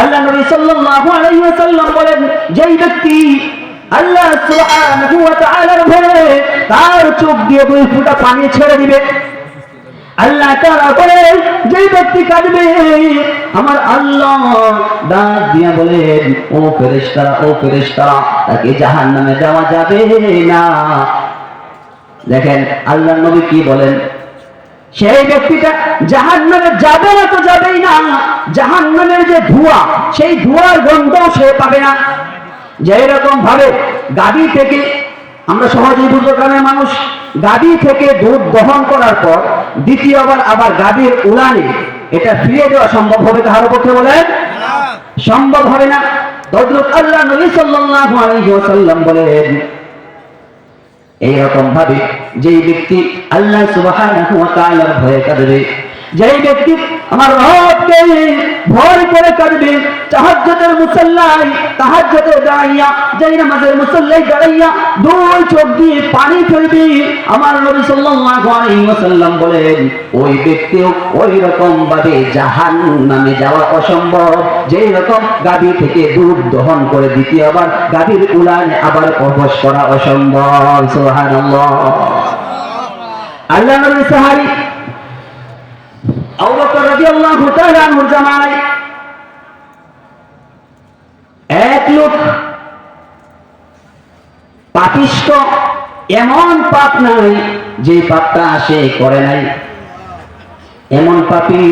আল্লাহ নবী সাল্লাল্লাহু আলাইহি ওয়াসাল্লাম বলেন, যেই ব্যক্তি আল্লাহ সুবহানাহু ওয়া তাআলার ভয়ে তার চোখ দিয়ে দুই ফোঁটা পানি ছেড়ে দিবে। আল্লাহ তাআলা বলে, যেই ব্যক্তি কাঁদবে, আমার আল্লাহ ডাক দিয়া বলেন, ও ফেরেশতারা ও ফেরেশতারা, তাকে জাহান্নামে দেওয়া যাবে না। দেখেন আল্লাহ নবী কি বলেন? সেই ব্যক্তিটা জাহান্নামে যাবে না তো যাবেই না। জাহান্নামের যে ধোঁয়া সেই ধোঁয়ার গন্ধও সে পাবে না। যে এরকম ভাবে গাড়ি থেকে আমরা সহজেই বুঝব গ্রামের মানুষ গাড়ি থেকে দুধ দহন করার পর দ্বিতীয়বার আবার গাড়ির উড়ানে এটা ফিরে দেওয়া সম্ভব হবে কাহার পক্ষে বলেন? সম্ভব হবে না। তদ্রুপ আল্লাহ নবী সাল্লাল্লাহু আলাইহি ওয়াসাল্লাম বলেন এইরকম ভাবে যেই ব্যক্তি আল্লাহ সুবাহ ভয়ে কাঁদবে যেই ব্যক্তি আমার রবকে ভয় করে কাঁদবে, তাহাজ্জুদের মুসাল্লাই তাহাজ্জুদে দাঁড়াইয়া, যেই নামাজের মুসাল্লাই দাঁড়াইয়া দুই চোখ দিয়ে পানি ফেলবি, আমার নবী সাল্লাল্লাহু আলাইহি ওয়াসাল্লাম বলেন, ওই ব্যক্তিও ওই রকম ভাবে জাহান্নামে যাওয়া অসম্ভব। যেই রকম গাভী থেকে দুধ দহন করে দ্বিতীয়বার গাভীর উলানে আবার প্রবেশ করা অসম্ভব। সুবহানাল্লাহ। আল্লাহ নবী সাহাবী এক লোক পাপিষ্ট, এমন পাপ নাই যে পাপটা সে করে নাই। এমন পাপি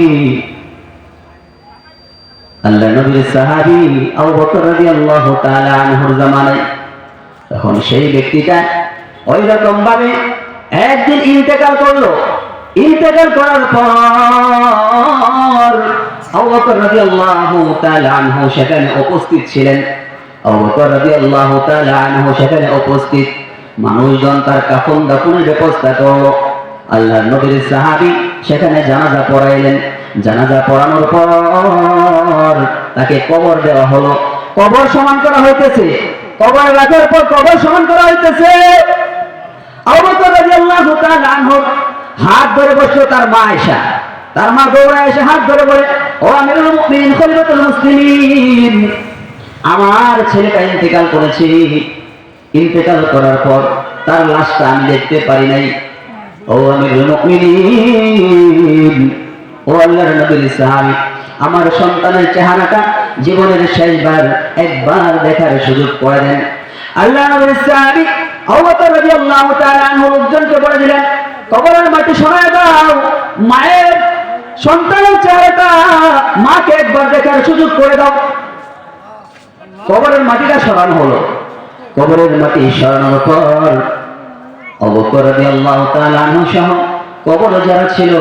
আল্লাহ নবীর সাহাবী আবু বকর রাদিয়াল্লাহু তাআলা আনহুর তখন সেই ব্যক্তিটা ওই রকম ভাবে একদিন ইন্তেকাল করল। ইন্তেকাল করার পর রাদিয়াল্লাহু তাআলা আনহু সেখানে উপস্থিত ছিলেন। রাদিয়াল্লাহু তাআলা আনহু সেখানে উপস্থিত। মানুষজন তার কাফন দাফনের ব্যবস্থা করল আল্লাহর নবীর সাহাবী সেখানে জানাজা পড়াইলেন। জানাজা পড়ানোর পর তাকে কবর দেওয়া হলো। কবর সমান করা হইতেছে। কবর রাখার পর কবর সমান করা হইতেছে। আবু রাদিয়াল্লাহু তাআলা আনহু হাত ধরে বসল তার মা আয়েশা। তার মা দৌড়ায় এসে হাত ধরে বলে, ও খলিফাতুল মুসলিমিন। আমার ছেলেটা ইন্তেকাল করেছে। ইন্তেকাল করার পর তার লাশটা আমি দেখতে পারি নাই। ও আমিরুল মুমিনিন, ও আল্লাহর নবীর সাহাবী, আমার সন্তানের চেহারাটা জীবনের শেষবার, একবার দেখার সুযোগ করে দেন আল্লাহ নবীর সাহাবী আবু বকর রাদিয়াল্লাহু তাআলা আনহু লোকজনকে বলে দিলেন কবরের মাটি সরায় দাও। মায়ের সন্তানের চেহারাটা মাকে একবার দেখার সুযোগ করে দাও। কবরের মাটিটা সরানো হলো। কবরের মাটি সরানোর পর অবকর আল্লাহ সহ কবর যারা ছিল,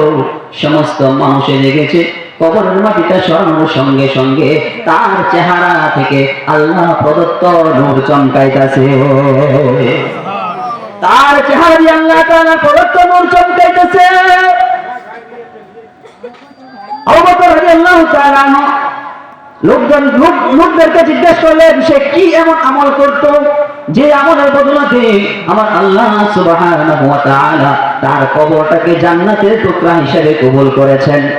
সমস্ত মানুষে লেগেছে। কবরের মাটিটা সরানোর সঙ্গে সঙ্গে তার চেহারা থেকে আল্লাহ প্রদত্ত নূর চমকাইতাছে। তার চেহারা আল্লাহ তাআলা নূর চমকাইতেছে রাদিয়াল্লাহু তাআলা লোকজন, লোক, লোকদেরকে জিজ্ঞেস করলেন সে কি এমন আমল করত? যে আমলের বদলাতে আমার আল্লাহ সুবহানাহু ওয়া তাআলা তার কবরটাকে জান্নাতের টুকরা হিসেবে কবুল করেছেন।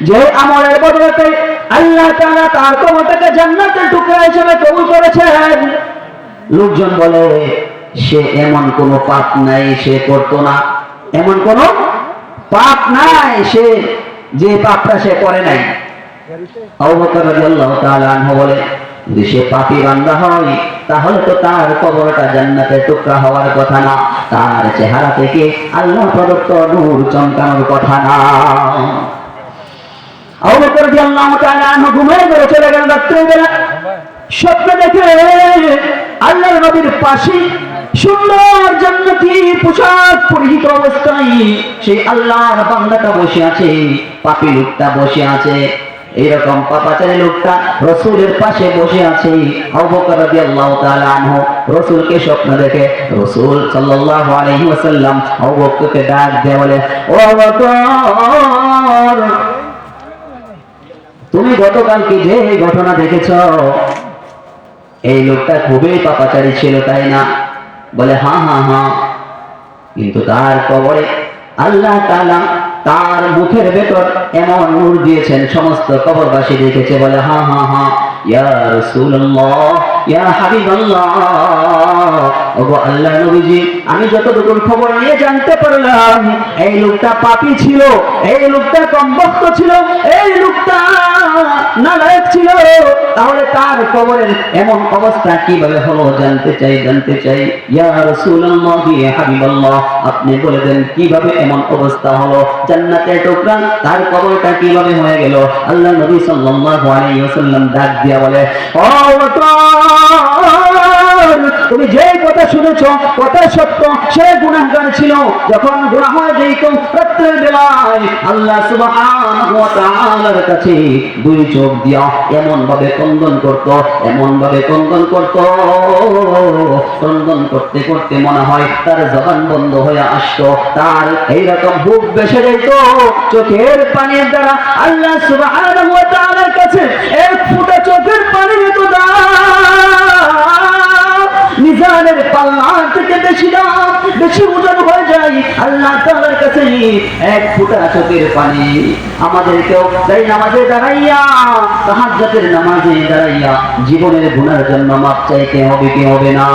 যে আমলের বদলাতে আল্লাহ তাআলা তার কবরটাকে জান্নাতের টুকরা হিসেবে কবুল করেছেন। লোকজন বলে সে এমন কোনো পাপ নাই, সে করতো না। এমন কোনো পাপ নাই, সে যে পাপটা সে করে নাই। বলে সে পাপী হয়, তাহলে তো তার কবরটা জান্নাতের টুকরা হওয়ার কথা না, তার চেহারা থেকে আল্লাহ প্রদত্ত নূর চমকানোর কথা না। ঘুমিয়ে পড়ে চলে গেলেন রাত্রিবেলা। স্বপ্ন দেখে আল্লাহ নবীর পাশে সুন্দর জান্নাতি পোশাক পরিহিত অবস্থায় সেই আল্লাহর বান্দাটা বসে আছে, পাপি লোকটা বসে আছে। এইরকম পাপাচারী লোকটা রসুলের পাশে বসে আছে। রসুলকে স্বপ্ন দেখে, রসুল আলাইহি ওয়াসাল্লাম ডাক দিয়ে বলে তুমি গতকালকে যে ঘটনা দেখেছ, এই লোকটা খুবই পাপাচারী ছিল, তাই না? বলে, হা হা হা। কিন্তু তার কবরে আল্লাহ তালা তার মুখের ভেতর এমন নূর দিয়েছেন, সমস্ত কবরবাসী দেখেছে, বলে, হা হা হা। ইয়া রাসূলুল্লাহ, ইয়া হাবিবাল্লাহ। ওগো আল্লাহ নবীজি, আমি যতটুকু খবর নিয়ে জানতে পারলাম, এই লোকটা পাপী ছিল, এই লোকটা কমবক্ত ছিল, এই লোকটা নালায়ক ছিল। তাহলে তার কবরের এমন অবস্থা কীভাবে হলো জানতে চাই জানতে চাই। ইয়া রাসূলুল্লাহ ইয়া হাবিবাল্লাহ, আপনি বলে দেন কীভাবে এমন অবস্থা হলো? জান্নাতের টুকরা, তার কবরটা কীভাবে হয়ে গেল? আল্লাহ নবী সাল্লাল্লাহু আলাইহি ওয়াসাল্লাম ডাক দিয়া বলে, ও তুমি যে কথা শুনেছ কথা সত্য, সে গুনাহগার ছিল। যখন হয়ে যেত রাত্রের বেলায় আল্লাহ সুবহানাহু কাছে দুই চোখ দিয়া এমন ভাবে কন্দন করত এমন ভাবে কন্দন করত। কন্দন করতে করতে মনে হয় তার জবান বন্ধ হয়ে আসতো। তার এইরকম বুক বেসে যেত চোখের পানির দ্বারা আল্লাহ সুবহানাহু কাছে এক মিজানের পাল্লা থেকে বেশি দাম বেশি ওজন হয়ে যায়। আল্লাহ তাআলার কাছে এক ফুটা চোখের পানি। আমাদেরকেও তাই নামাজে দাঁড়াইয়া, তাহাজ্জুদের নামাজে দাঁড়াইয়া জীবনের গুনার জন্য মাপ চাইতে হবে কি হবে না?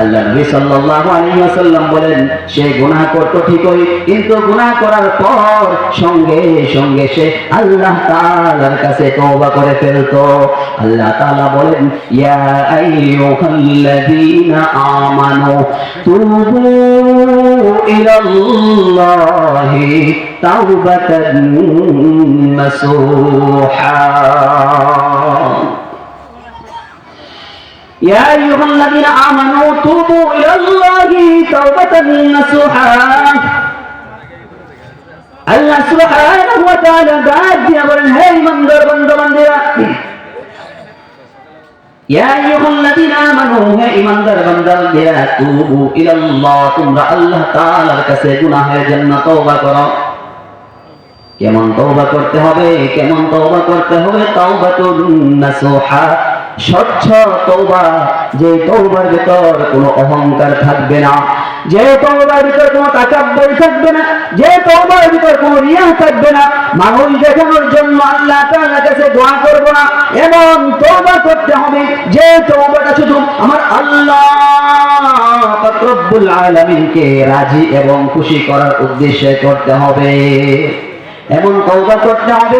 আল্লাহ নবী সাল্লাল্লাহু আলাইহি ওয়াসাল্লাম বলেন, সে গুনাহ করতো ঠিকই, কিন্তু গুনাহ করার পর সঙ্গে সঙ্গে সে আল্লাহ তাআলার কাছে তওবা করে ফেলতো। আল্লাহ তাআলা বলেন, ইয়া আইয়ুহাল্লাযীনা আমানু তুবু ইলাল্লাহি তাওবাতান নাসুহা। يا أيها الذين آمنوا توبوا إلى الله توبة نصوحا আল্লাহ সুবহানাহু ওয়া তাআলা ডাক দিয়া বলেন হে ইমানদার বান্দা বান্দিরা ইয়া আইয়ুহাল্লাযীনা আমানু হে ইমানদার বান্দা বান্দিরা তুবু ইলাল্লাহ তোমরা আল্লাহ তাআলার কাছে গুনাহের জন্য তওবা করো কেমন তওবা করতে হবে কেমন তওবা করতে হবে তাওবাতুন নাসুহা স্বচ্ছ তওবা। যে তওবার ভিতর কোনো অহংকার থাকবে না। যে তওবার ভিতর কোনো তাকাব্বুর থাকবে না। যে তওবার ভিতর কোনো রিয়া থাকবে না। মানুষ দেখানোর জন্য আল্লাহ তাআলার কাছে দোয়া করব না। এবং তওবা করতে হবে। যে তওবাটা শুধু আমার আল্লাহ রব্বুল আলামিনকে রাজি এবং খুশি করার উদ্দেশ্যে করতে হবে। এমন তৌবা করতে হবে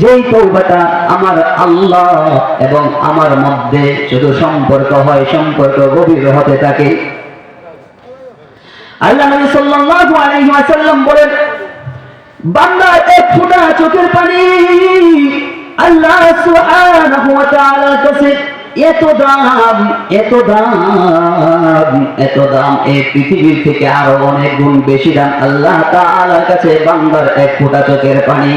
যেই তৌবাটা আমার আল্লাহ এবং আমার মধ্যে শুধু সম্পর্ক হয়, সম্পর্ক গভীর হতে থাকে। আল্লাহ কাছে, এত দাম এত দাম এত দাম এই পৃথিবীর থেকে আরও অনেক গুণ বেশি দাম আল্লাহ কাছে বান্দার এক ফোঁটা চোখের পানি।